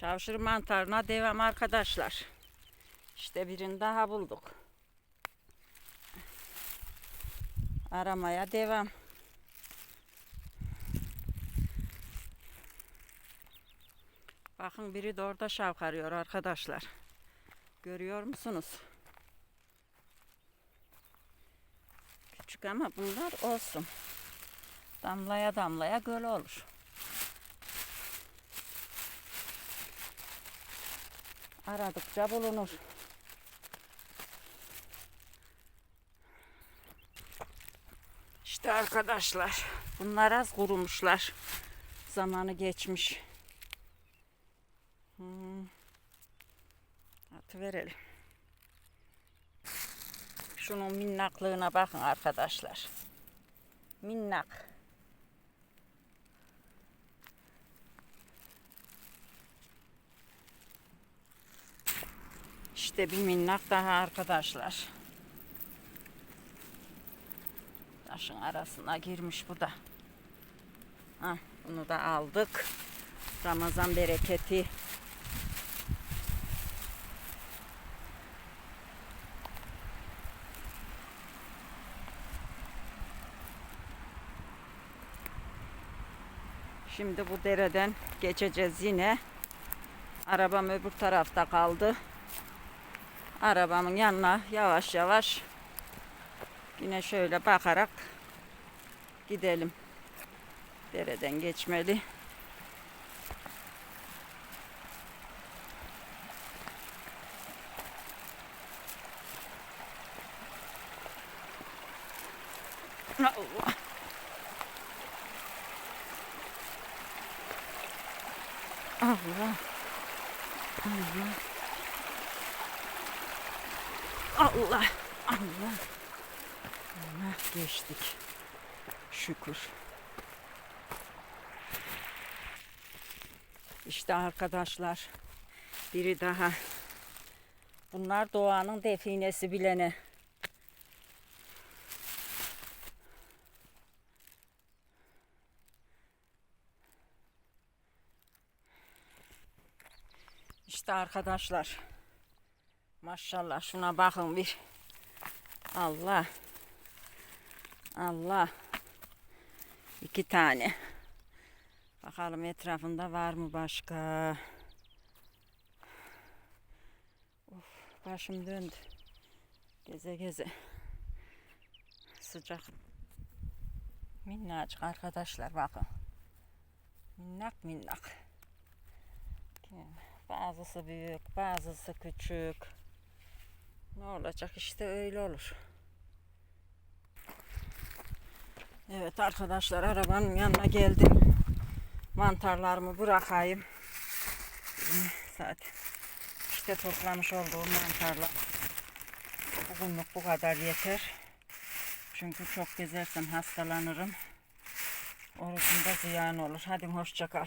Çavşır mantarına devam arkadaşlar. İşte birini daha bulduk. Aramaya devam. Bakın biri de orada şavkarıyor arkadaşlar. Görüyor musunuz? Küçük ama bunlar olsun. Damlaya damlaya göl olur. Aradıkça bulunur. İşte arkadaşlar bunlar az kurumuşlar. Zamanı geçmiş. Hmm. Atı verelim. Şunun minnaklığına bakın arkadaşlar. Minnak. İşte bir minnak daha arkadaşlar. Taşın arasına girmiş bu da. Hah, bunu da aldık. Ramazan bereketi. Şimdi bu dereden geçeceğiz yine. Arabam öbür tarafta kaldı. Arabamın yanına yavaş yavaş yine şöyle bakarak gidelim. Dereden geçmeli. Allah. Allah. Allah. Allah. Allah. Allah geçtik. Şükür. İşte arkadaşlar. Biri daha. Bunlar doğanın definesi bilene. İşte arkadaşlar. Maşallah şuna bakın bir. Allah. Allah. İki tane. Bakalım etrafında var mı başka? Of, başım döndü. Geze geze. Sıcak. Minnacık arkadaşlar bakın. Minnak minnak. Bazısı büyük, bazısı küçük. Ne olacak işte öyle olur. Evet arkadaşlar arabanın yanına geldim. Mantarlarımı bırakayım. Zaten işte toplamış olduğum mantarlar. Bugünlük bu kadar yeter. Çünkü çok gezersem hastalanırım. Orucumda ziyan olur. Hadi hoşça kal.